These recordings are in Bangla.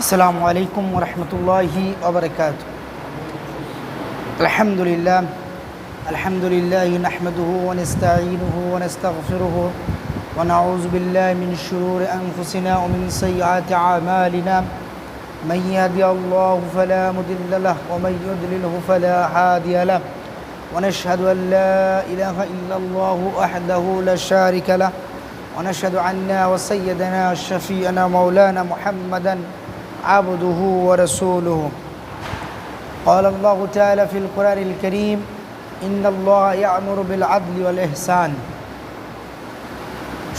السلام عليكم ورحمة الله وبركاته. الحمد لله الحمد لله نحمده ونستعينه ونستغفره ونعوذ بالله من شرور أنفسنا ومن سيئات أعمالنا. من يهدي الله فلا مضل له ومن يضلله فلا هادي له. ونشهد أن لا إله إلا الله وحده لا شريك له. ونشهد أن وسيدنا شفيعنا مولانا محمدا عبده ورسوله قال الله تعالى في القرآن الكريم إن الله يأمر بالعدل والإحسان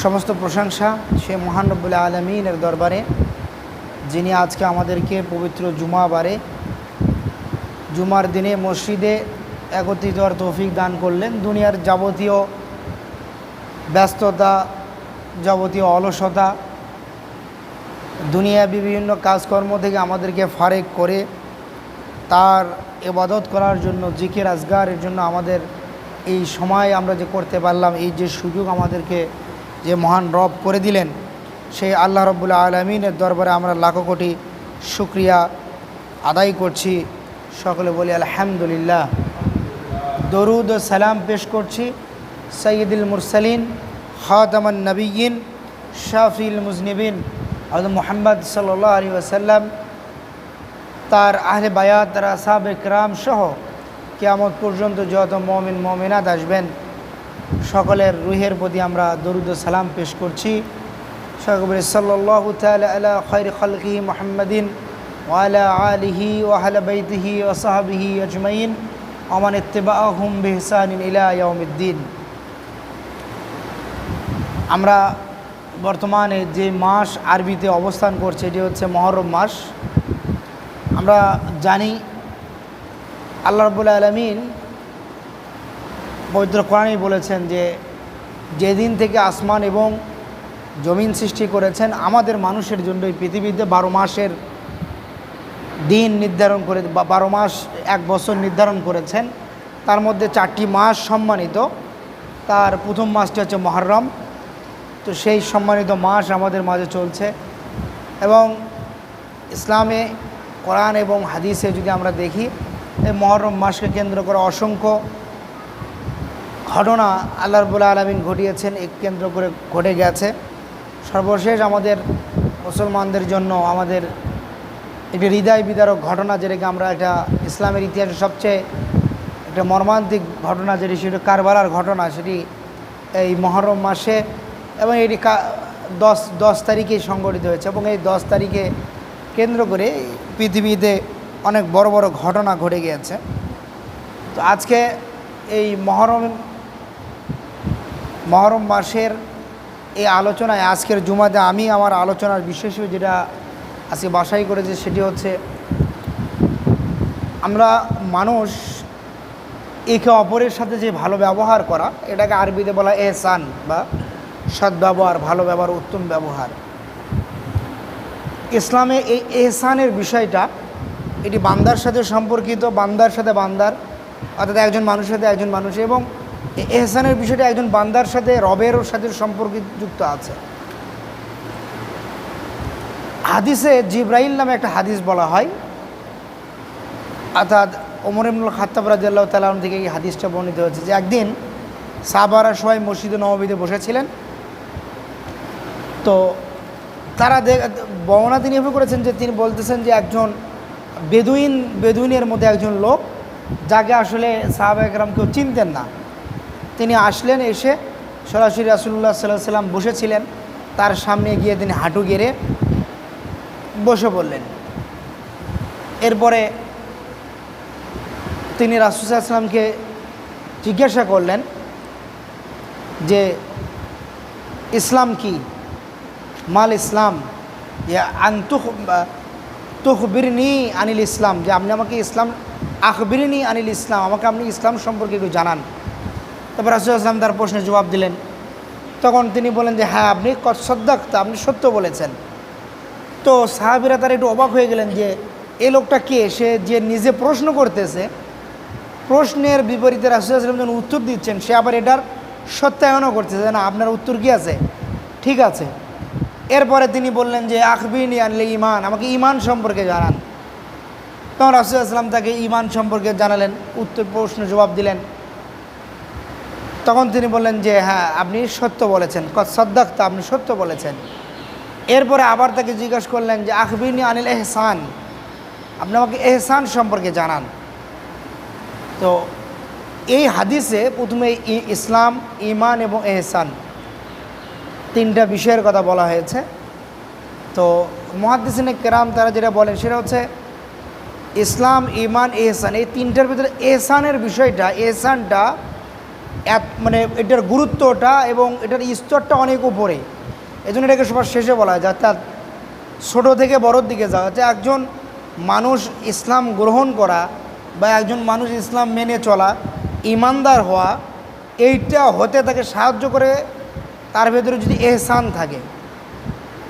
সমস্ত প্রশংসা সে মহান রব্বুল আলমিনের দরবারে যিনি আজকে আমাদেরকে পবিত্র জুমা বারে জুমার দিনে মসজিদে একত্রিত হওয়ার তৌফিক দান করলেন দুনিয়ার যাবতীয় ব্যস্ততা যাবতীয় অলসতা দুনিয়া বিভিন্ন কাজকর্ম থেকে আমাদেরকে ফারেক করে তার এবাদত করার জন্য, জিকের আজগারের জন্য আমাদের এই সময় আমরা যে করতে পারলাম, এই যে সুযোগ আমাদেরকে যে মহান রব করে দিলেন সেই আল্লাহ রব্বুল্লা আলমিনের দরবারে আমরা লাখো কোটি শুক্রিয়া আদায় করছি। সকলে বলি, আলহামদুলিল্লাহ। দরুদ ও সালাম পেশ করছি সৈয়দুল মুরসালিন, খাতামান নবীন শাফিল মুজনিবিন। হজরত মোহাম্মদ সাল্লাহ আলী ওসাল্লাম তার আহলে বায়াত, তারা সাহাব একরাম সহ কেয়ামত পর্যন্ত যত মমিন, মমিনাত আসবেন, সকলের রুহের প্রতি আমরা দরুদ সালাম পেশ করছি। সকলে সাল্লাহ আলা খৈর খলকি মোহাম্মদিন ওয়ালা আলিহি ওয়াহলা বৈতিহি ওসাহাবিহি আজমাইন। অমান ইত্তেবাহুম বেহসান ইলা ইয়াউমিদ্দিন। আমরা বর্তমানে যে মাস আরবিতে অবস্থান করছে, এটি হচ্ছে মহরম মাস। আমরা জানি আল্লাহ রবুল আলমিন পবিত্র কোরআনই বলেছেন যে, যেদিন থেকে আসমান এবং জমিন সৃষ্টি করেছেন, আমাদের মানুষের জন্য এই পৃথিবীতে বারো মাসের দিন নির্ধারণ করে বারো মাস এক বছর নির্ধারণ করেছেন। তার মধ্যে চারটি মাস সম্মানিত। তার প্রথম মাসটি হচ্ছে মহরম। তো সেই সম্মানিত মাস আমাদের মাঝে চলছে। এবং ইসলামে কোরআন এবং হাদিসে যদি আমরা দেখি, এই মহরম মাসকে কেন্দ্র করে অসংখ্য ঘটনা আল্লাহ রবুল্লা আলমিন ঘটিয়েছেন এক কেন্দ্র করে ঘটে গেছে। সর্বশেষ আমাদের মুসলমানদের জন্য আমাদের একটি হৃদয় বিদারক ঘটনা, যেটাকে আমরা একটা ইসলামের ইতিহাসে সবচেয়ে একটা মর্মান্তিক ঘটনা, যেটি সেটি কারবালার ঘটনা, সেটি এই মহরম মাসে এবং এটি দশ দশ তারিখে সংগঠিত হয়েছে এবং এই দশ তারিখে কেন্দ্র করে পৃথিবীতে অনেক বড় বড় ঘটনা ঘটে গিয়েছে। তো আজকে এই মহরম মহরম মাসের এই আলোচনায় আজকের জুমাতে আমি আমার আলোচনার বিশেষ যেটা আজকে বাসাই করেছে সেটি হচ্ছে আমরা মানুষ একে অপরের সাথে যে ভালো ব্যবহার করা, এটাকে আরবিতে বলা এহসান বা সদ্ব্যবহার ভালো ব্যবহার, উত্তম ব্যবহার। ইসলামে এই এহসানের বিষয়টা, এটি বান্দার সাথে সম্পর্কিত, বান্দার সাথে বান্দার, অর্থাৎ একজন মানুষের সাথে একজন মানুষ, এবং এহসানের বিষয়টা একজন বান্দার সাথে, রবের সাথে সম্পর্কিত যুক্ত আছে। হাদিসে জিব্রাইল নামে একটা হাদিস বলা হয়, অর্থাৎ ওমর ইমুল খাত্তাব রাজিয়াল্লাহ তালাম থেকে এই হাদিসটা বর্ণিত হয়েছে যে একদিন সাবারা সবাই মসজিদে নবমীতে বসেছিলেন তো তারা বর্ণনা তিনি এভাবে করেছেন যে তিনি বলতেছেন যে একজন বেদুইন, বেদুইনের মধ্যে একজন লোক যাকে আসলে সাহাবা একরাম কেউ চিনতেন না। তিনি আসলেন, এসে সরাসরি রাসুল্লাহ সাল্লাহ সাল্লাম বসেছিলেন। তার সামনে গিয়ে তিনি হাঁটু গেড়ে বসে পড়লেন। এরপরে তিনি রাসুসাল্লামকে জিজ্ঞাসা করলেন যে, ইসলাম কি? মাল ইসলাম। যে আন্তুখ তুখবিরনি আনিল ইসলাম। যে আপনি আমাকে ইসলাম আখবিরনি আনিল ইসলাম। আমাকে আপনি ইসলাম সম্পর্কে একটু জানান। তারপর রাসুল আসলাম তার প্রশ্নের জবাব দিলেন, তখন তিনি বলেন যে হ্যাঁ আপনি সদ্দাক্ত, আপনি সত্য বলেছেন। তো সাহাবিরা তার একটু অবাক হয়ে গেলেন যে, এ লোকটা কে? সে যে নিজে প্রশ্ন করতেছে, প্রশ্নের বিপরীতে রাসুল আসলাম যখন উত্তর দিচ্ছেন, সে আবার এটার সত্যায়নও করতেছে না, আপনার উত্তর কি আছে? ঠিক আছে। এরপরে তিনি বললেন যে, আখবিন আনলে ইমান আমাকে ইমান সম্পর্কে জানান। তখন রাসুলাম তাকে ইমান সম্পর্কে জানালেন, উত্তর প্রশ্ন জবাব দিলেন। তখন তিনি বললেন যে হ্যাঁ আপনি সত্য বলেছেন। সদ্দাক্ত, আপনি সত্য বলেছেন। এরপরে আবার তাকে জিজ্ঞাসা করলেন যে, আখবিনী আনিল এহসান? আপনি আমাকে এহসান সম্পর্কে জানান। তো এই হাদিসে প্রথমে ইসলাম ইমান এবং এহসান। তিনটা বিষয়ের কথা বলা হয়েছে। তো মহাদিসিনে কেরাম তারা যেটা বলেন সেটা হচ্ছে, ইসলাম ইমান এহসান, এই তিনটার ভিতরে এহসানের বিষয়টা, এহসানটা এক মানে এটার গুরুত্বটা এবং এটার স্তরটা অনেক উপরে। এই জন্য এটাকে সবার শেষে বলা হয় অর্থাৎ ছোটো থেকে বড়োর দিকে যাওয়া যে একজন মানুষ ইসলাম গ্রহণ করা বা একজন মানুষ ইসলাম মেনে চলা ইমানদার হওয়া, এইটা হতে তাকে সাহায্য করে তার ভেতরে যদি এহসান থাকে,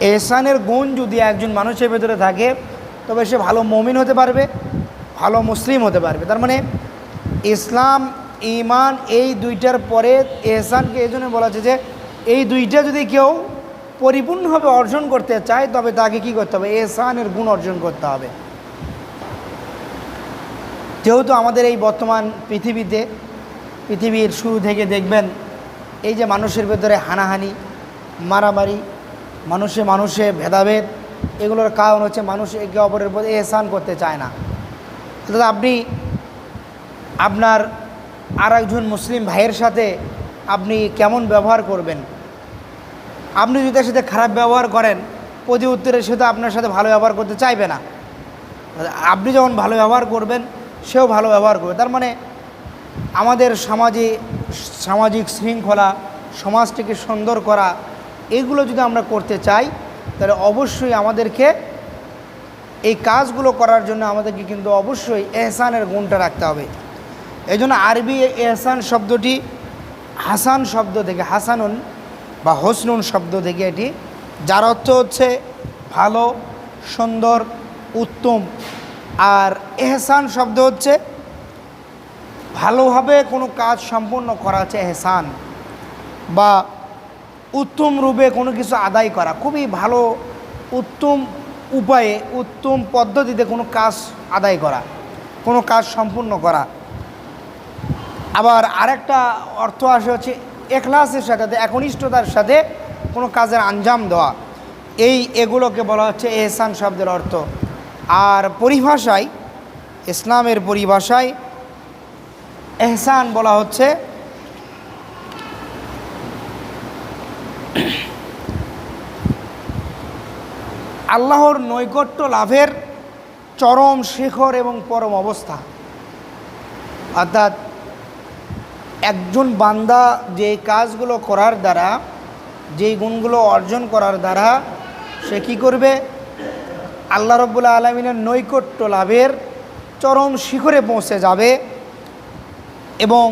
এহসানের গুণ যদি একজন মানুষের ভেতরে থাকে, তবে সে ভালো মমিন হতে পারবে, ভালো মুসলিম হতে পারবে। তার মানে ইসলাম ইমান এই দুইটার পরে এহসানকে এই জন্য বলা হচ্ছে যে এই দুইটা যদি কেউ পরিপূর্ণভাবে অর্জন করতে চায়, তবে তাকে কি করতে হবে? এহসানের গুণ অর্জন করতে হবে। যেহেতু আমাদের এই বর্তমান পৃথিবীতে, পৃথিবীর শুরু থেকে দেখবেন এই যে মানুষের ভেতরে হানাহানি, মারামারি, মানুষে মানুষে ভেদাভেদ, এগুলোর কারণ হচ্ছে মানুষ একে অপরের প্রতি এহসান করতে চায় না। অর্থাৎ আপনি, আপনার আর একজন মুসলিম ভাইয়ের সাথে আপনি কেমন ব্যবহার করবেন? আপনি যদি তার সাথে খারাপ ব্যবহার করেন, প্রতি উত্তরে সে তো আপনার সাথে ভালো ব্যবহার করতে চাইবে না। আপনি যখন ভালো ব্যবহার করবেন, সেও ভালো ব্যবহার করবে। তার মানে আমাদের সমাজে সামাজিক শৃঙ্খলা, সমাজটিকে সুন্দর করা, এগুলো যদি আমরা করতে চাই, তাহলে অবশ্যই আমাদেরকে এই কাজগুলো করার জন্য আমাদেরকে কিন্তু অবশ্যই এহসানের গুণটা রাখতে হবে। এই জন্য আরবি এহসান শব্দটি হাসান শব্দ থেকে, হাসানুন বা হোসনুন শব্দ থেকে এটি, যার অর্থ হচ্ছে ভালো, সুন্দর, উত্তম। আর এহসান শব্দ হচ্ছে ভালোভাবে কোনো কাজ সম্পূর্ণ করা হচ্ছে এহসান বা উত্তম রূপে কোনো কিছু আদায় করা। খুবই ভালো, উত্তম উপায়ে, উত্তম পদ্ধতিতে কোনো কাজ আদায় করা, কোনো কাজ সম্পূর্ণ করা। আবার আরেকটা অর্থ আসে হচ্ছে এখলাসের সাথে একনিষ্ঠতার সাথে কোনো কাজের আঞ্জাম দেওয়া। এই এগুলোকে বলা হচ্ছে এহসান শব্দের অর্থ। আর পরিভাষায়, ইসলামের পরিভাষায় এহসান বলা হচ্ছে। আল্লাহর নৈকট্য লাভের চরম শিখর এবং পরম অবস্থা। অর্থাৎ একজন বান্দা যে কাজগুলো করার দ্বারা যেই গুণগুলো অর্জন করার দ্বারা, সে কী করবে? আল্লাহ রব্বুল্লা আলমিনের নৈকট্য লাভের চরম শিখরে পৌঁছে যাবে। এবং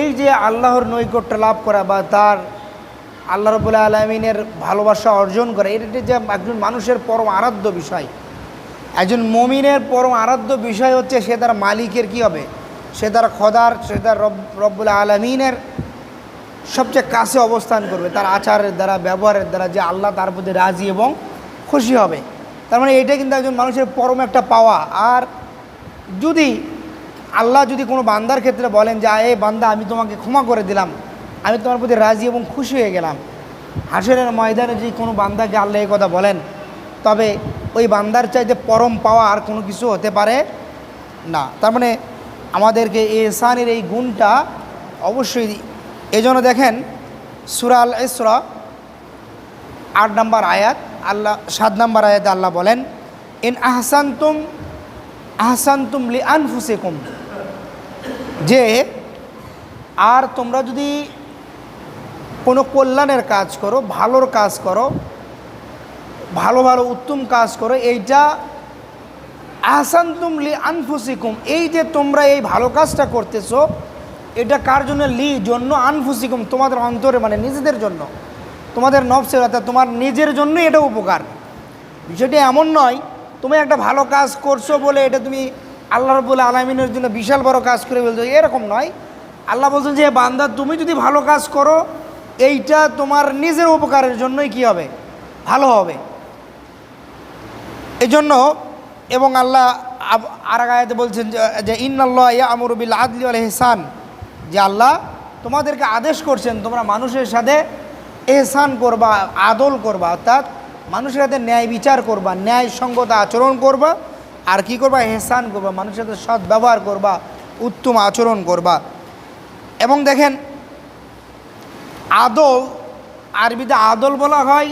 এই যে আল্লাহর নৈকট্য লাভ করা বা তার আল্লাহ রবুল্লা আলমিনের ভালোবাসা অর্জন করা, এটা যে একজন মানুষের পরম আরাধ্য বিষয়। একজন মমিনের পরম আরাধ্য বিষয় হচ্ছে সে তার মালিকের কি হবে? সে তার খদার, সে তার রব রব্বুল্লা আলমিনের সবচেয়ে কাছে অবস্থান করবে, তার আচারের দ্বারা, ব্যবহারের দ্বারা যে আল্লাহ তার প্রতি রাজি এবং খুশি হবে। তার মানে এটা কিন্তু একজন মানুষের পরম একটা পাওয়া। আর যদি আল্লাহ যদি কোনো বান্দার ক্ষেত্রে বলেন যে এ বান্দা, আমি তোমাকে ক্ষমা করে দিলাম। আমি তোমার প্রতি রাজি এবং খুশি হয়ে গেলাম। হাসরের ময়দানে যদি কোনো বান্দাকে আল্লাহ এই কথা বলেন, তবে ওই বান্দার চাইতে পরম পাওয়া আর কোনো কিছু হতে পারে না। তার মানে আমাদেরকে এহসানের এই গুণটা অবশ্যই এই জন্য দেখেন সুরাল ইসরা আট নম্বর আয়াত, আল্লাহ সাত নম্বর আয়াতে আল্লাহ বলেন, ইন আহসান্তুম আহসান্তুম লি আনফুসিকুম। যে আর তোমরা যদি কোনো কল্যাণের কাজ করো, ভালোর কাজ করো, ভালো ভালো, উত্তম কাজ করো, এইটা আহসান্তুম লি আনফুসিকুম, এই যে তোমরা এই ভালো কাজটা করতেছো, এটা কার জন্য? লি জন্য, আনফুসিকুম, তোমাদের অন্তরে মানে নিজেদের জন্য। তোমাদের নবসের অর্থাৎ তোমার নিজের জন্যই এটা উপকার। বিষয়টি এমন নয়, তুমি একটা ভালো কাজ করছ বলে এটা তুমি আল্লাহ রবুল্লা আলমিনের জন্য বিশাল বড় কাজ করে বলছো এরকম নয়। আল্লাহ বলছেন যে বান্দা, তুমি যদি ভালো কাজ করো, এইটা তোমার নিজের উপকারের জন্যই কি হবে? ভালো হবে। এজন্য এবং আল্লাহ আর আয়াতে বলছেন যে- ইন্নাল্লাহ ইয়া আমরুবিল আদলি আল এহসান যে, আল্লাহ তোমাদেরকে আদেশ করছেন, তোমরা মানুষের সাথে এহসান করবা, আদল করবা, অর্থাৎ মানুষের সাথে ন্যায় বিচার করবা, ন্যায়সঙ্গত আচরণ করবা আর কি করবা? এহসান করবা, মানুষের সাথে সৎ ব্যবহার করবা, উত্তম আচরণ করবা। এবং দেখেন, আদল, আরবিতে আদল বলা হয়,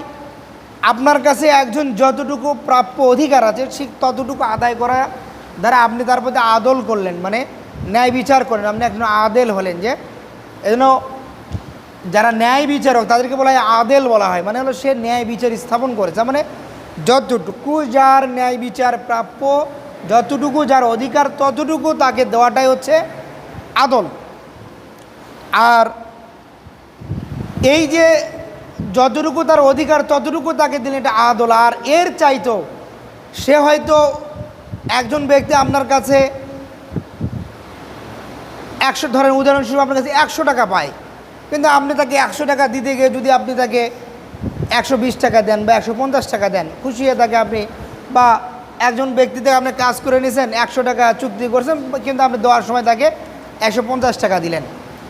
আপনার কাছে একজন যতটুকু প্রাপ্য অধিকার আছে, ঠিক ততটুকু আদায় করা দ্বারা আপনি তার প্রতি আদল করলেন মানে ন্যায় বিচার করলেন আপনি একজন আদেল হলেন যে, এজন্য যারা ন্যায় বিচারক, তাদেরকে বলা হয় আদেল বলা হয় মানে হলো সে ন্যায় বিচার স্থাপন করেছে। মানে যতটুকু যার ন্যায় বিচার প্রাপ্য, যতটুকু যার অধিকার, ততটুকু তাকে দেওয়াটাই হচ্ছে আদল। আর এই যে যতটুকু তার অধিকার, ততটুকু তাকে দিলে এটা আদল। আর এর চাইতো সে হয়তো একজন ব্যক্তি আপনার কাছে একশো, ধরেন উদাহরণস্বরূপ আপনার কাছে একশো টাকা পায়, কিন্তু আপনি তাকে একশো টাকা দিতে গিয়ে যদি আপনি তাকে একশো বিশ টাকা দেন বা একশো পঞ্চাশ টাকা দেন, খুশি হয়ে তাকে আপনি বা একজন ব্যক্তি থেকে আপনি কাজ করে নিয়েছেন একশো টাকা চুক্তি করছেন, কিন্তু আপনি দেওয়ার সময় তাকে একশো পঞ্চাশ টাকা দিলেন।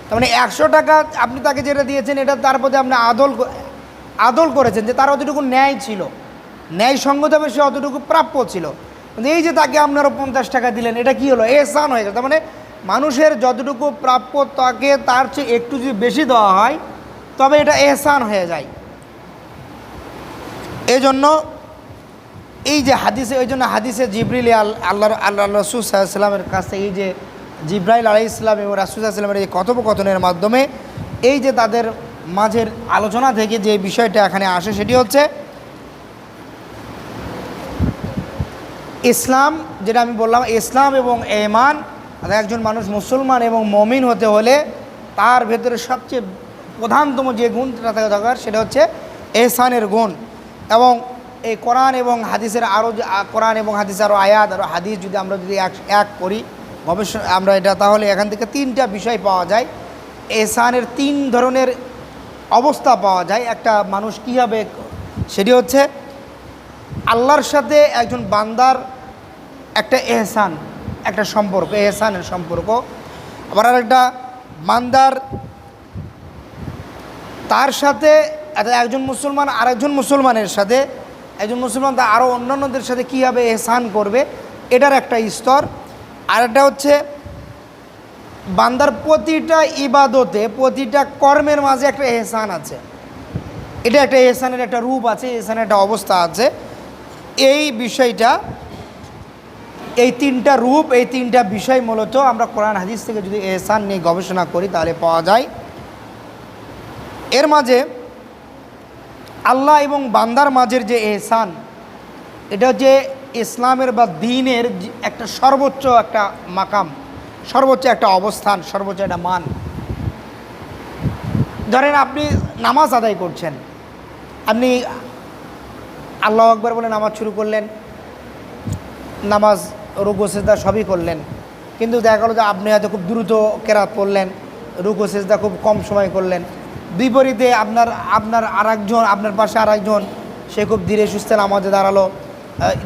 তার মানে একশো টাকা আপনি তাকে যেটা দিয়েছেন, এটা তার প্রতি আপনি আদল আদল করেছেন যে তার অতটুকু ন্যায় ছিল। ন্যায় সঙ্গতভাবে সে অতটুকু প্রাপ্য ছিল। কিন্তু এই যে তাকে আপনারা পঞ্চাশ টাকা দিলেন, এটা কি হলো? এসান হয়ে গেল তার মানে মানুষের যতটুকু প্রাপ্য তাকে তার চেয়ে একটু যদি বেশি দেওয়া হয়, তবে এটা এহসান হয়ে যায়। এই জন্য এই যে হাদিসে ওই জন্য হাদিসে জিবরিল আল আল্লাহ আল্লাহ রসুল সাল্লামের কাছ এই যে জিব্রাইল আলাই ইসলাম এবং রাসুল সাল্লামের এই কথোপকথনের মাধ্যমে এই যে তাদের মাঝের আলোচনা থেকে যে বিষয়টা এখানে আসে সেটি হচ্ছে ইসলাম, যেটা আমি বললাম, ইসলাম এবং এমান একজন মানুষ মুসলমান এবং মমিন হতে হলে তার ভেতরে সবচেয়ে প্রধানতম যে গুণটা থাকা দরকার সেটা হচ্ছে এহসানের গুণ। এবং এই কোরআন এবং হাদিসের আরও কোরআন এবং হাদিসের আরও আয়াত আরও হাদিস যদি আমরা যদি এক এক করি, গবেষণা, আমরা এটা তাহলে এখান থেকে তিনটা বিষয় পাওয়া যায়। এহসানের তিন ধরনের অবস্থা পাওয়া যায়। একটা মানুষ কীভাবে সেটি হচ্ছে আল্লাহর সাথে একজন বান্দার একটা এহসান, একটা সম্পর্ক, এহসানের সম্পর্ক। আবার আরেকটা, বান্দার তার সাথে একটা একজন মুসলমান আরেকজন মুসলমানের সাথে, একজন মুসলমান তা আরও অন্যান্যদের সাথে কীভাবে এহসান করবে, এটার একটা স্তর। আর একটা হচ্ছে, বান্দার প্রতিটা ইবাদতে, প্রতিটা কর্মের মাঝে একটা এহসান আছে। এটা একটা এহসানের একটা রূপ আছে, এহসানের একটা অবস্থা আছে। এই বিষয়টা, এই তিনটা রূপ, এই তিনটা বিষয় মূলত আমরা কোরআন হাদিস থেকে যদি এহসান নিয়ে গবেষণা করি, তাহলে পাওয়া যায়। এর মাঝে আল্লাহ এবং বান্দার মাঝের যে এহসান, এটা যে ইসলামের বা দিনের একটা সর্বোচ্চ একটা মাকাম, সর্বোচ্চ একটা অবস্থান, সর্বোচ্চ একটা মান। ধরেন আপনি নামাজ আদায় করছেন, আপনি আল্লাহ আকবর বলে নামাজ শুরু করলেন, নামাজ, রুকু, সেজদা সবই করলেন, কিন্তু দেখা গেলো যে আপনি হয়তো খুব দ্রুত কেরাত পড়লেন, রুকু, সেজদা খুব কম সময় করলেন বিপরীতে আপনার আপনার আরেকজন, আপনার পাশে আরেকজন, সে খুব ধীরে সুস্থে নামাজে দাঁড়াল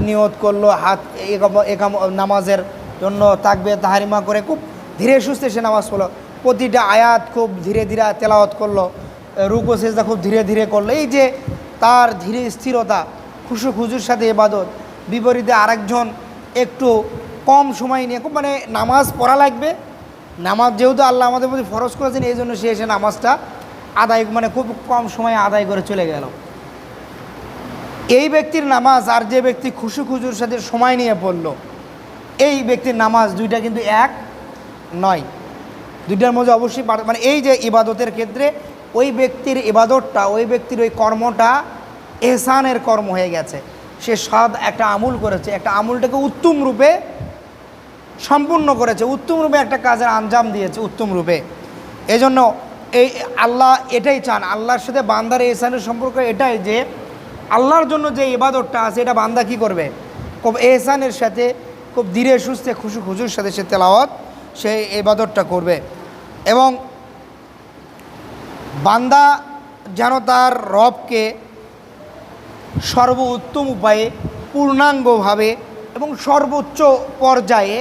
নিয়ত করল, হাত নামাজের জন্য তাকবে, তাহারিমা করে খুব ধীরে সুস্থে সে নামাজ পড়ল। প্রতিটা আয়াত খুব ধীরে ধীরে তেলাওয়াত করল রুকু, সেজদা খুব ধীরে ধীরে করল। এই যে তার ধীরে স্থিরতা, খুশু খুজুর সাথে এবাদত বিপরীতে আরেকজন একটু কম সময় নিয়ে খুব মানে নামাজ পড়া লাগবে। নামাজ যেহেতু আল্লাহ আমাদের প্রতি ফরজ করেছেন, এই জন্য সে এসে নামাজটা আদায় মানে খুব কম সময়ে আদায় করে চলে গেল। এই ব্যক্তির নামাজ আর যে ব্যক্তি খুশি খুজুর সাথে সময় নিয়ে পড়ল, এই ব্যক্তির নামাজ দুইটা কিন্তু এক নয়। দুইটার মধ্যে অবশ্যই মানে এই যে ইবাদতের ক্ষেত্রে ওই ব্যক্তির ইবাদতটা, ওই ব্যক্তির ওই কর্মটা এহসানের কর্ম হয়ে গেছে। সে সদ একটা আমুল করেছে, একটা আমুলটাকে উত্তম রূপে সম্পূর্ণ করেছে, উত্তম রূপে একটা কাজের আঞ্জাম দিয়েছে, উত্তম রূপে। এজন্য এই আল্লাহ এটাই চান, আল্লাহর সাথে বান্দার এহসানের সম্পর্ক এটাই যে আল্লাহর জন্য যে ইবাদতটা আছে, এটা বান্দা কি করবে? খুব এহসানের সাথে, খুব ধীরে সুস্থে, খুশু খুশুর সাথে সে তেলাওয়াত, সে ইবাদতটা করবে। এবং বান্দা যেন তার রবকে সর্ব উত্তম উপায়ে পূর্ণাঙ্গভাবে এবং সর্বোচ্চ পর্যায়ে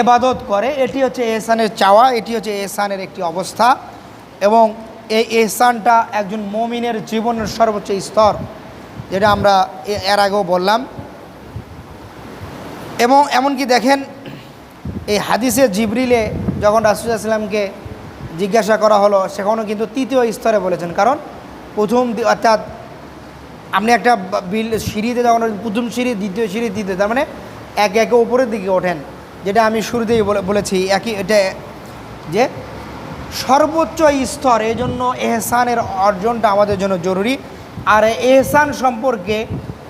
এবাদত করে, এটি হচ্ছে এহসানের চাওয়া, এটি হচ্ছে এহসানের একটি অবস্থা। এবং এই এহসানটা একজন মমিনের জীবনের সর্বোচ্চ স্তর, যেটা আমরা এর আগেও বললাম। এবং এমনকি দেখেন, এই হাদিসে জিবরিলে যখন রাসুলামকে জিজ্ঞাসা করা হলো, সেখানেও কিন্তু তৃতীয় স্তরে বলেছেন। কারণ প্রথম অর্থাৎ আপনি একটা বিল সিঁড়িতে যখন প্রথম সিঁড়ি, দ্বিতীয় সিঁড়ি, তৃতীয়, তার মানে একে একে উপরের দিকে ওঠেন। যেটা আমি শুরুতেই বলে- বলেছি, একই এটা যে সর্বোচ্চ স্তর, এই জন্য এহসানের অর্জনটা আমাদের জন্য জরুরি। আর এহসান সম্পর্কে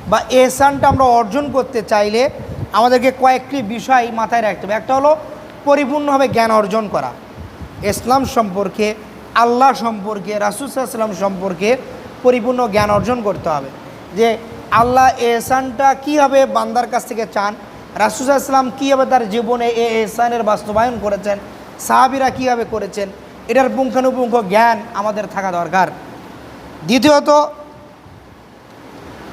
বা এহসানটা আমরা অর্জন করতে চাইলে আমাদেরকে কয়েকটি বিষয় মাথায় রাখতে হবে। একটা হলো পরিপূর্ণভাবে জ্ঞান অর্জন করা। ইসলাম সম্পর্কে, আল্লাহ সম্পর্কে রাসুসাল্লাম সম্পর্কে পরিপূর্ণ জ্ঞান অর্জন করতে হবে। যে আল্লাহ এহসানটা কীভাবে বান্দার কাছ থেকে চান রাসুসাল্লাম কীভাবে তার জীবনে এ এহসানের বাস্তবায়ন করেছেন, সাহাবিরা কীভাবে করেছেন, এটার পুঙ্খানুপুঙ্খ জ্ঞান আমাদের থাকা দরকার। দ্বিতীয়ত,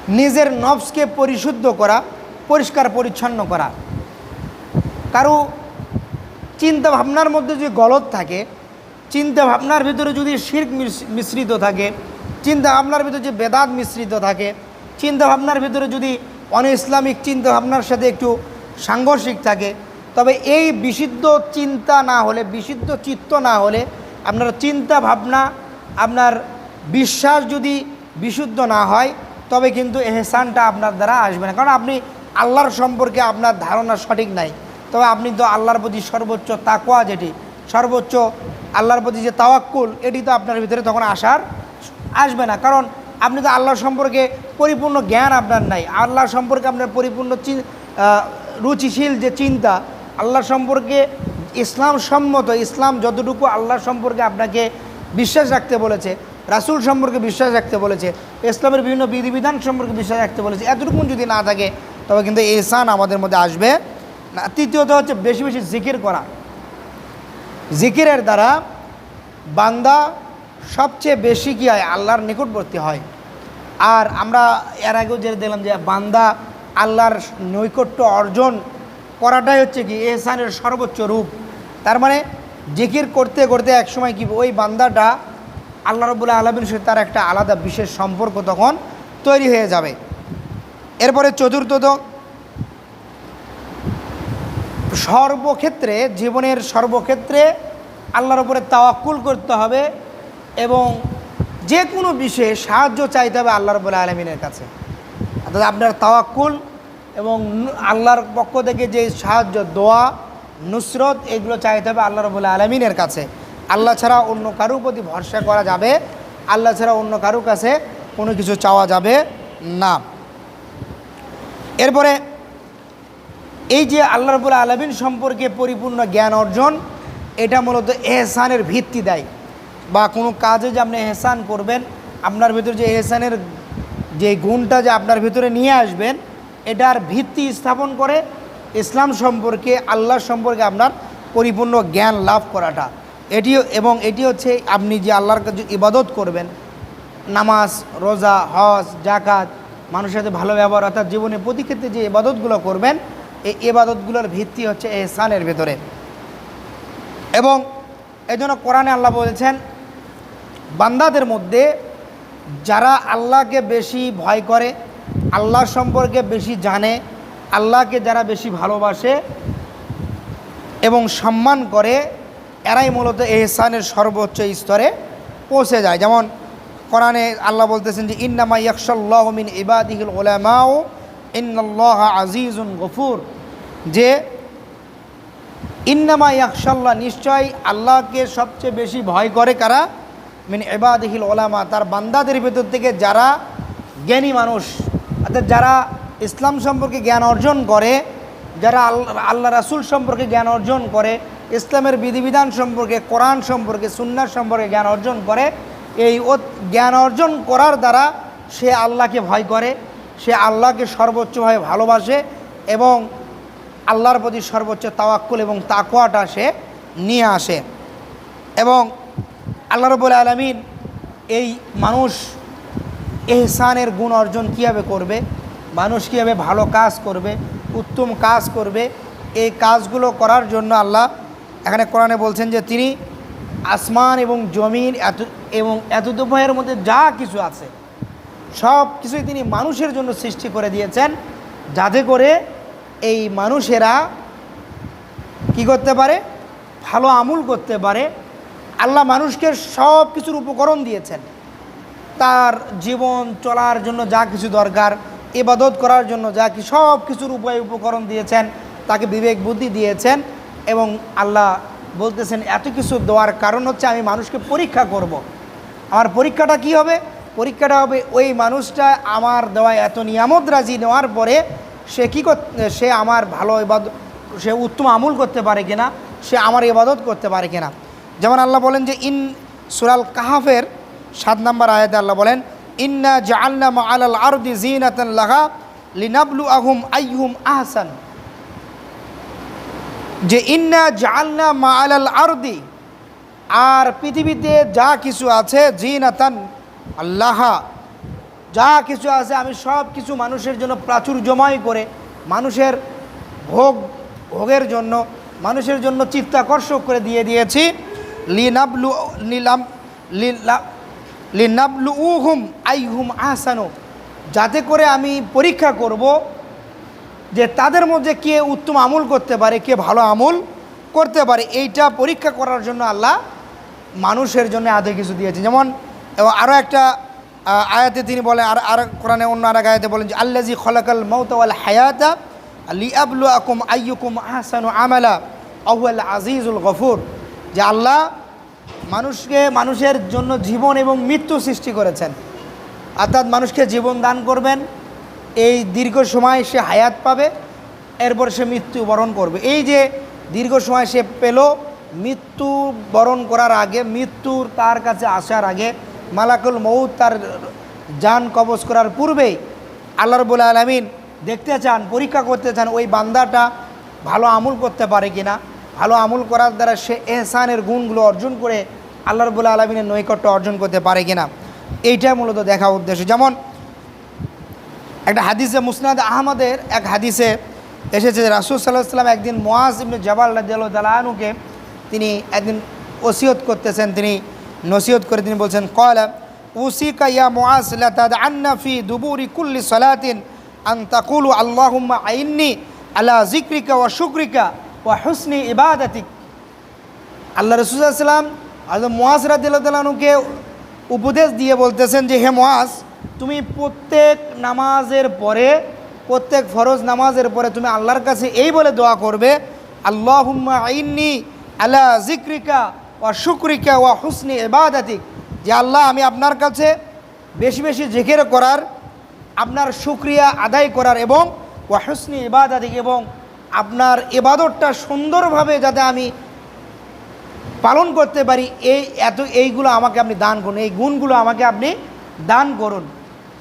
নিজের নফসকে পরিশুদ্ধ করা, পরিষ্কার পরিচ্ছন্ন করা। কারও চিন্তা ভাবনার মধ্যে যদি গলত থাকে চিন্তা ভাবনার ভিতরে যদি শির্ক মিশ- মিশ্রিত থাকে চিন্তা ভাবনার ভিতরে যে বেদাত মিশ্রিত থাকে চিন্তা ভাবনার ভিতরে যদি অন ইসলামিক চিন্তা ভাবনার সাথে একটু সাংঘর্ষিক থাকে। তবে এই বিশুদ্ধ চিন্তা না হলে, বিশুদ্ধ চিত্ত না হলে আপনার চিন্তা ভাবনা আপনার বিশ্বাস যদি বিশুদ্ধ না হয়, তবে কিন্তু এহসানটা আপনার দ্বারা আসবে না। কারণ আপনি আল্লাহর সম্পর্কে আপনার ধারণা সঠিক নাই। তবে আপনি তো আল্লাহর প্রতি সর্বোচ্চ তাকোয়া যেটি, সর্বোচ্চ আল্লাহর প্রতি যে তাওয়াক্কুল, এটি তো আপনার ভিতরে তখন আসার, আসবে না। কারণ আপনি তো আল্লাহ সম্পর্কে পরিপূর্ণ জ্ঞান আপনার নাই। আল্লাহ সম্পর্কে আপনার পরিপূর্ণ রুচিশীল যে চিন্তা, আল্লাহ সম্পর্কে ইসলাম সম্মত, ইসলাম যতটুকু আল্লাহ সম্পর্কে আপনাকে বিশ্বাস রাখতে বলেছে, রাসূল সম্পর্কে বিশ্বাস রাখতে বলেছে, ইসলামের বিভিন্ন বিধিবিধান সম্পর্কে বিশ্বাস রাখতে বলেছে এতটুকু যদি না থাকে, তবে কিন্তু এহসান আমাদের মধ্যে আসবে। না, তৃতীয়ত হচ্ছে বেশি বেশি জিকির করা। জিকিরের দ্বারা বান্দা সবচেয়ে বেশি কি হয়? আল্লাহর নিকটবর্তী হয়। আর আমরা এর আগেও যে দেখলাম যে বান্দা আল্লাহর নৈকট্য অর্জন করাটাই হচ্ছে কি এহসানের সর্বোচ্চ রূপ। তার মানে জিকির করতে করতে একসময় কি ওই বান্দাটা আল্লাহ রবুল্লাহ আলমিন সাথে তার একটা আলাদা বিশেষ সম্পর্ক তখন তৈরি হয়ে যাবে। এরপরে চতুর্থত, সর্বক্ষেত্রে, জীবনের সর্বক্ষেত্রে আল্লাহর উপরে তাওয়াক্কুল করতে হবে এবং যে কোনো বিষয়ে সাহায্য চাইতে হবে আল্লাহ রবুল আলমিনের কাছে। অর্থাৎ আপনার তাওয়াক্কুল এবং আল্লাহর পক্ষ থেকে যে সাহায্য, দোয়া, নুসরত, এগুলো চাইতে হবে আল্লাহ রবুল আলমিনের কাছে। আল্লাহ ছাড়া অন্য কারুর প্রতি ভরসা করা যাবে, আল্লাহ ছাড়া অন্য কারুর কাছে কোনো কিছু চাওয়া যাবে না। এরপরে, এই যে আল্লাহ রবুল আলমিন সম্পর্কে পরিপূর্ণ জ্ঞান অর্জন, এটা মূলত এহসানের ভিত্তি দেয়। বা কোনো কাজে যে আপনি এহসান করবেন, আপনার ভিতরে যে এহসানের যে গুণটা যে আপনার ভিতরে নিয়ে আসবেন, এটার ভিত্তি স্থাপন করে ইসলাম সম্পর্কে, আল্লাহ সম্পর্কে আপনার পরিপূর্ণ জ্ঞান লাভ করাটা। এটি এবং এটি হচ্ছে আপনি যে আল্লাহর কাছে ইবাদত করবেন, নামাজ, রোজা, হজ জাকাত মানুষের সাথে ভালো ব্যবহার অর্থাৎ জীবনে প্রতি ক্ষেত্রে যে ইবাদতগুলো করবেন, এই ইবাদতগুলোর ভিত্তি হচ্ছে এহসানের ভেতরে। এবং এই জন্য কোরআনে আল্লাহ বলেছেন বান্দাদের মধ্যে যারা আল্লাহকে বেশি ভয় করে আল্লাহ সম্পর্কে বেশি জানে, আল্লাহকে যারা বেশি ভালোবাসে এবং সম্মান করে, এরাই মূলত এহসানের সর্বোচ্চ স্তরে পৌঁছে যায়। যেমন কোরআনে আল্লাহ বলতেছেন যে, ইন্নামা ইয়াকশাল্লাহ মিন ইবাদিহিল ওলামাও ইন্নাল্লাহ আজিজুন গফুর। যে, ইন্নামা ইয়াকশাল্লাহ নিশ্চয় আল্লাহকে সবচেয়ে বেশি ভয় করে কারা? মিন এবাদিহিল ওলামা তার বান্দাদের ভেতর থেকে যারা জ্ঞানী মানুষ, অর্থাৎ যারা ইসলাম সম্পর্কে জ্ঞান অর্জন করে, যারা আল্লাহ রাসুল সম্পর্কে জ্ঞান অর্জন করে, ইসলামের বিধিবিধান সম্পর্কে, কোরআন সম্পর্কে সুন্নার সম্পর্কে জ্ঞান অর্জন করে, এই জ্ঞান অর্জন করার দ্বারা সে আল্লাহকে ভয় করে, সে আল্লাহকে সর্বোচ্চভাবে ভালোবাসে এবং আল্লাহর প্রতি সর্বোচ্চ তাওয়াক্কুল এবং তাকোয়াটা সে নিয়ে আসে। এবং আল্লাহ রবুল আলমিন এই মানুষ এহসানের গুণ অর্জন কীভাবে করবে? মানুষ কীভাবে ভালো কাজ করবে? উত্তম কাজ করবে? এই কাজগুলো করার জন্য আল্লাহ এখানে কোরআনে বলছেন যে তিনি আসমান এবং জমিন এত, এবং এতদুভয়ের মধ্যে যা কিছু আছে, সব কিছুই তিনি মানুষের জন্য সৃষ্টি করে দিয়েছেন, যাতে করে এই মানুষেরা কি করতে পারে? ভালো আমুল করতে পারে আল্লাহ মানুষকে সব কিছুর উপকরণ দিয়েছেন। তার জীবন চলার জন্য যা কিছু দরকার, ইবাদত করার জন্য যা কি সব কিছুর উপায় উপকরণ দিয়েছেন, তাকে বিবেক বুদ্ধি দিয়েছেন এবং আল্লাহ বলতেছেন, এত কিছু দেওয়ার কারণ হচ্ছে আমি মানুষকে পরীক্ষা করব। আমার পরীক্ষাটা কি হবে? পরীক্ষাটা হবে ওই মানুষটা আমার দেওয়া এত নিয়ামত রাজি নেওয়ার পরে সে কী সে আমার ভালো ইবাদ, সে উত্তম আমুল করতে পারে কিনা? সে আমার ইবাদত করতে পারে কিনা? যেমন আল্লাহ বলেন যে, ইন সুরাল কাহাফের সাত নম্বর আয়াতে আল্লাহ বলেন, ইন্না জাআলনা মাআলাল আরদি জিনাতান লাহা লিনাবলু আহুম আইহুম আহসান। যে, ইন্না জাআলনা মাআলাল আরদি, আর পৃথিবীতে যা কিছু আছে জিনাতান আল্লাহা যা কিছু আছে আমি সব কিছু মানুষের জন্য প্রাচুর্যময় করে, মানুষের ভোগ, ভোগের জন্য, মানুষের জন্য চিত্তাকর্ষক করে দিয়ে দিয়েছি। লিনাবলু লিলা লিনাবলু আহসানো যাতে করে আমি পরীক্ষা করব যে তাদের মধ্যে কে উত্তম আমল করতে পারে, কে ভালো আমল করতে পারে, এইটা পরীক্ষা করার জন্য আল্লাহ মানুষের জন্য আদে কিছু দিয়েছে যেমন এবং আরও একটা আয়াতে তিনি বলেন আর আর কোরআনে অন্য আর এক আয়াতে বলেন যে আল্লাজি খলাকাল মৌত ওয়াল হায়াতা লি আবলু আকুম আইয়ুকুম আহসানু আমালা, আহুয়াল আজিজুল গফুর। যে আল্লাহ মানুষকে, মানুষের জন্য জীবন এবং মৃত্যু সৃষ্টি করেছেন। অর্থাৎ মানুষকে জীবন দান করবেন, এই দীর্ঘ সময় সে হায়াত পাবে, এরপর সে মৃত্যু বরণ করবে। এই যে দীর্ঘ সময় সে পেল মৃত্যু বরণ করার আগে মৃত্যুর তার কাছে আসার আগে, মালাকুল মৌত তার যান কবজ করার পূর্বেই আল্লাহ রবুল আলমিন দেখতে চান, পরীক্ষা করতে চান, ওই বান্দাটা ভালো আমল করতে পারে কিনা। ভালো আমল করার দ্বারা সে এহসানের গুণগুলো অর্জন করে আল্লাহ রবুল আলমিনের নৈকট্য অর্জন করতে পারে কিনা, এইটাই মূলত দেখা উদ্দেশ্য। যেমন একটা হাদিসে মুসনাদ আহমদের এক হাদিসে এসেছে রাসুল সাল্লাহ সাল্লাম একদিন মোয়াজ ইবনে জবাল রাদিয়ালুকে তিনি একদিন ওসিয়ত করতেছেন, তিনি নসিহত করে তিনি বলছেন কয়লা উসিকা ইয়া মোয়াজ লাতাদ আন্না ফি দুবুরি কুল্লি সলাতিন আন তাকুলু আল্লাহুম্মা আইন্নি আলা জিক্রিকা ওয়া শুক্রিকা ওয়া হুসনি ইবাদাতিক। আল্লাহ রসুলাম আল্লাহ মোয়াজ রাদিল্লাহকে উপদেশ দিয়ে বলতেছেন যে, হে মোয়াজ তুমি প্রত্যেক নামাজের পরে, প্রত্যেক ফরজ নামাজের পরে তুমি আল্লাহর কাছে এই বলে দোয়া করবে আল্লাহ আইন্নি আলা জিক্রিকা ওয়া শুক্রিকা ওয়া হুসনি এবাদাতিক যে, আল্লাহ, আমি আপনার কাছে বেশি বেশি জিকির করার, আপনার শুক্রিয়া আদায় করার এবং ওয়া হুসনি ইবাদাতিক এবং আপনার এবাদতটা সুন্দরভাবে যাতে আমি পালন করতে পারি, এই এত, এইগুলো আমাকে আপনি দান করুন, এই গুণগুলো আমাকে আপনি দান করুন।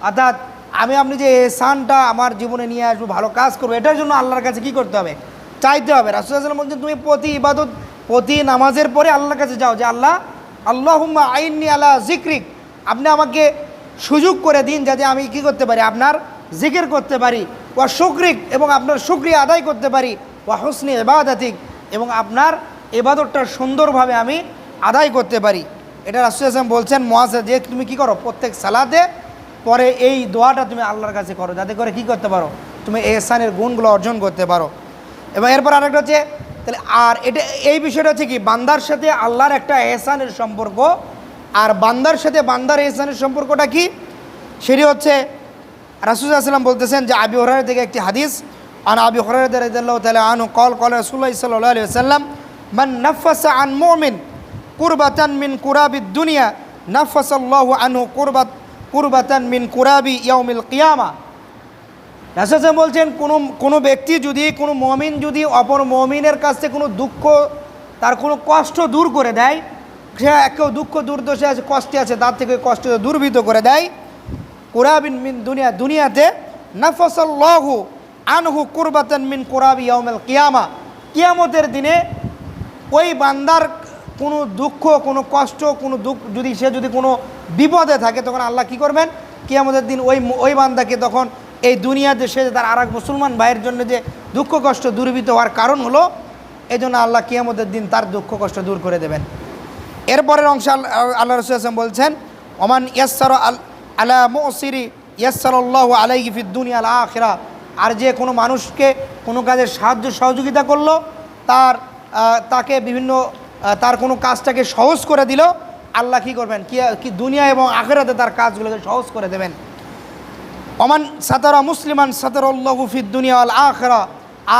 অর্থাৎ আমি আপনি যে এসানটা আমার জীবনে নিয়ে আসব, ভালো কাজ করব, এটার জন্য আল্লাহর কাছে কি করতে হবে? চাইতে হবে। রাসুল রাসুল্লাহ বলছেন, তুমি প্রতি ইবাদত, প্রতি নামাজের পরে আল্লাহর কাছে যাও। যে আল্লাহ, আল্লাহুম্মা আইননি আল্লাহ জিক্রিক আপনি আমাকে সুযোগ করে দিন যাতে আমি কি করতে পারি, আপনার জিকির করতে পারি। ওয়া শুক্রিক এবং আপনার শুক্রিয়া আদায় করতে পারি, ওয়া হুসনি এবাদাতিক এবং আপনার এবাদতটা সুন্দরভাবে আমি আদায় করতে পারি। এটা রাসুল আসলাম বলছেন মহাজা যে তুমি কি করো? প্রত্যেক সালাতে, পরে এই দোয়াটা তুমি আল্লাহর কাছে করো। যাতে করে কি করতে পারো? তুমি এহসানের গুণগুলো অর্জন করতে পারো। এবং এরপর আরেকটা হচ্ছে, তাহলে আর এটা, এই বিষয়টা হচ্ছে কি? বান্দার সাথে আল্লাহর একটা এহসানের সম্পর্ক। আর বান্দার সাথে বান্দার এহসানের সম্পর্কটা কি? সেটি হচ্ছে রাসুলাম বলতেছেন যে আবি হরার থেকে একটি হাদিস, আন আবি হরার তাআলা আনহু কল কল রাসূলুল্লাহ সাল্লাল্লাহু আলাইহি ওয়াসাল্লাম, মান নাফাসা আন মুমিন কুরবাতান মিন কুরাবি দুনিয়া, নাফাসাল্লাহু আনহু কুরবাত, কুরবাতান মিন কুরাবি ইয়াউমিল কিয়ামা। রাসুলাম বলছেন, কোনো কোনো ব্যক্তি যদি, কোনো মমিন যদি অপর মমিনের কাছ থেকে কোনো দুঃখ, তার কোনো কষ্ট দূর করে দেয়, সে কেউ দুঃখ দুর্দশে আছে কষ্টে আছে, তার থেকে কষ্ট দূরভীত করে দেয় কুরাবিন মিন দুনিয়া, দুনিয়াতে নাফসাল্লাহু আনহু কুরবাতান মিন কুরাবি ইয়াউমিল কিয়ামা। কিয়ামতের দিনে ওই বান্দার কোনো দুঃখ, কোনো কষ্ট, কোনো দুঃখ, যদি সে যদি কোনো বিপদে থাকে, তখন আল্লাহ কি করবেন? কিয়ামতের দিন ওই ওই বান্দাকে তখন এই দুনিয়াতে সে তার আর মুসলমান ভাইয়ের জন্য যে দুঃখ, কষ্ট দূরীভূত হওয়ার কারণ হলো এই জন্য আল্লাহ কিয়ামতের দিন তার দুঃখ, কষ্ট দূর করে দেবেন। এরপরের অংশ আল- আল্লাহ রসুল বলছেন, ওমান ইয়াসার আল আলা মসিরি ইয়াসাল্লাহ আলাই ফিদ দুনিয়া আল আখেরা। আর যে কোনো মানুষকে কোনো কাজের সাহায্য সহযোগিতা করল, তার তাকে বিভিন্ন তার কোনো কাজটাকে সহজ করে দিল, আল্লাহ কী করবেন? কি দুনিয়া এবং আখেরাতে তার কাজগুলোকে সহজ করে দেবেন। অমান সাতারা মুসলিমান সাতারল্লাহু ফিদ দুনিয়া আল আখরা।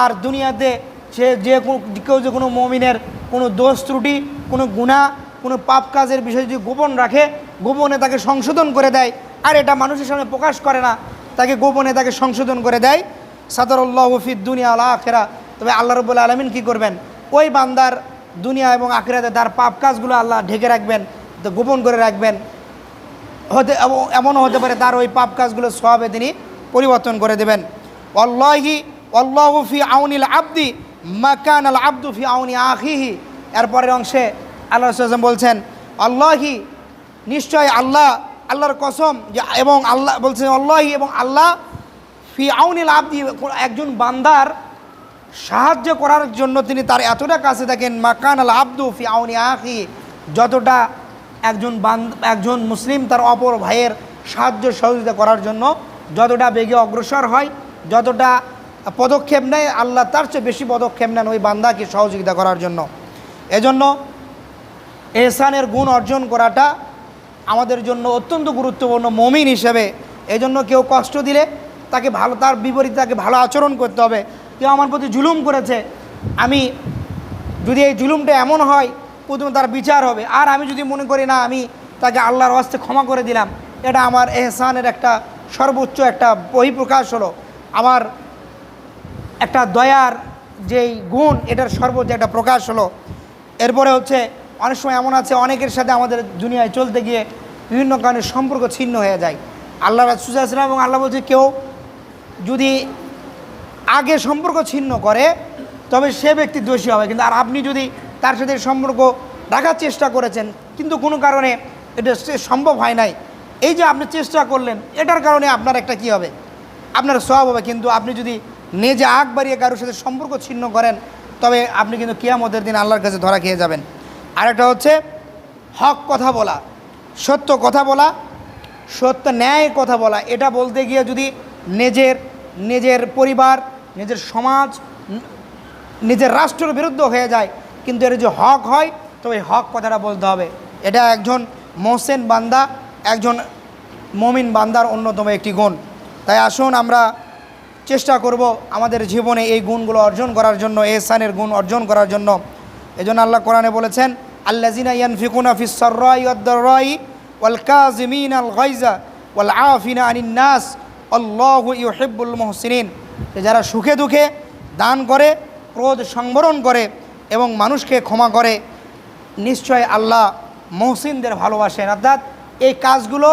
আর দুনিয়াতে সে যে কোনো, কেউ যে কোনো মমিনের কোনো দোষ ত্রুটি, কোনো গুণা কোনো পাপ কাজের বিষয় যদি গোপন রাখে, গোপনে তাকে সংশোধন করে দেয় আর এটা মানুষের সামনে প্রকাশ করে না। তাকে গোপনে তাকে সংশোধন করে দেয়। সাতারল্লাহ ফিদ দুনিয়া আল আখেরা। তবে আল্লাহ রবুল্লা আলমিন কী করবেন? ওই বান্দার দুনিয়া এবং আখেরাতে তার পাপ কাজগুলো আল্লাহ ঢেকে রাখবেন, তো গোপন করে রাখবেন। হতে এম- এমনও হতে পারে তার ওই পাপ কাজগুলো সবে তিনি পরিবর্তন করে দেবেন। অল্লাহি অল্লাহ ফি আউনিল আব্দি মাকান আল আব্দু ফি আউনি আখিহি। এরপরের অংশে আল্লাহ বলছেন, আল্লাহি, নিশ্চয় আল্লাহ আল্লাহর কসম যে, এবং আল্লাহ বলছেন আল্লাহি এবং আল্লাহ ফি আউনিল আব্দি একজন বান্দার সাহায্য করার জন্য তিনি তার এতটা কাছে থাকেন মাকান আল আব্দু ফি আউনি আখি যতটা একজন বান, একজন মুসলিম তার অপর ভাইয়ের সাহায্য সহযোগিতা করার জন্য যতটা বেগে অগ্রসর হয়, যতটা পদক্ষেপ নেয়, আল্লাহ তার চেয়ে বেশি পদক্ষেপ নেন ওই বান্দাকে সহযোগিতা করার জন্য। এজন্য এহসানের গুণ অর্জন করাটা আমাদের জন্য অত্যন্ত গুরুত্বপূর্ণ মমিন হিসেবে। এজন্য কেউ কষ্ট দিলে তাকে ভালো, তার বিপরীতে তাকে ভালো আচরণ করতে হবে। কেউ আমার প্রতি জুলুম করেছে, আমি যদি এই জুলুমটা এমন হয়, প্রথমে তার বিচার হবে। আর আমি যদি মনে করি, না, আমি তাকে আল্লাহর হস্তে ক্ষমা করে দিলাম, এটা আমার এহসানের একটা সর্বোচ্চ একটা বহিঃপ্রকাশ হলো। আমার একটা দয়ার যেই গুণ, এটার সর্বোচ্চ একটা প্রকাশ হলো। এরপরে হচ্ছে অনেক সময় এমন আছে, অনেকের সাথে আমাদের দুনিয়ায় চলতে গিয়ে বিভিন্ন কারণে সম্পর্ক ছিন্ন হয়ে যায়। আল্লাহ রাসুলাম এবং আল্লাহ বলছে, কেউ যদি আগে সম্পর্ক ছিন্ন করে, তবে সে ব্যক্তি দোষী হবে। কিন্তু আর আপনি যদি তার সাথে সম্পর্ক রাখার চেষ্টা করেছেন, কিন্তু কোনো কারণে এটা সম্ভব হয় নাই। এই যে আপনি চেষ্টা করলেন, এটার কারণে আপনার একটা কি হবে? আপনার সব হবে। কিন্তু আপনি যদি নিজে আগ বাড়িয়ে কারোর সাথে সম্পর্ক ছিন্ন করেন, তবে আপনি কিন্তু কিয়ামতের দিন আল্লাহর কাছে ধরা খেয়ে যাবেন। আরেকটা হচ্ছে হক কথা বলা, সত্য কথা বলা, সত্য ন্যায় কথা বলা। এটা বলতে গিয়ে যদি নিজের নিজের পরিবার, নিজের সমাজ, নিজের রাষ্ট্রের বিরুদ্ধ হয়ে যায়, কিন্তু এর যে হক হয় তবে এই হক কথাটা বলতে হবে। এটা একজন মোহসেন বান্দা, একজন মমিন বান্দার অন্যতম একটি গুণ। তাই আসুন আমরা চেষ্টা করব আমাদের জীবনে এই গুণগুলো অর্জন করার জন্য, এহসানের গুণ অর্জন করার জন্য। এজন্য আল্লাহ কোরআনে বলেছেন আল্লাজিনা ওয়াল ওয়াল নাস যারা সুখে দুঃখে দান করে, ক্রোধ সংবরণ করে এবং মানুষকে ক্ষমা করে, নিশ্চয় আল্লাহ মহসিনদের ভালোবাসেন। অর্থাৎ এই কাজগুলো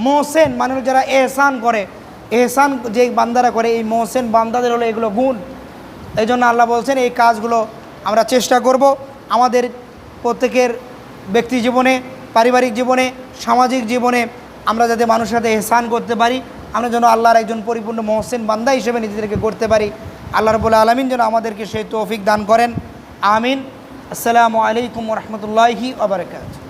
মহসেন মানে যারা এহসান করে, এহসান যে বান্দারা করে, এই মহসেন বান্দাদের হলো এগুলো গুণ। এই জন্য আল্লাহ বলছেন, এই কাজগুলো আমরা চেষ্টা করব। আমাদের প্রত্যেকের ব্যক্তি জীবনে, পারিবারিক জীবনে, সামাজিক জীবনে আমরা যাতে মানুষের সাথে এহসান করতে পারি, আমরা যেন আল্লাহর একজন পরিপূর্ণ মহসেন বান্দা হিসেবে নিজেদেরকে করতে পারি। আল্লাহর বলে আলমিন যেন আমাদেরকে সেই তৌফিক দান করেন। আমিন। আসসালামু আলাইকুম রহমতুল্লাহি আবরকাত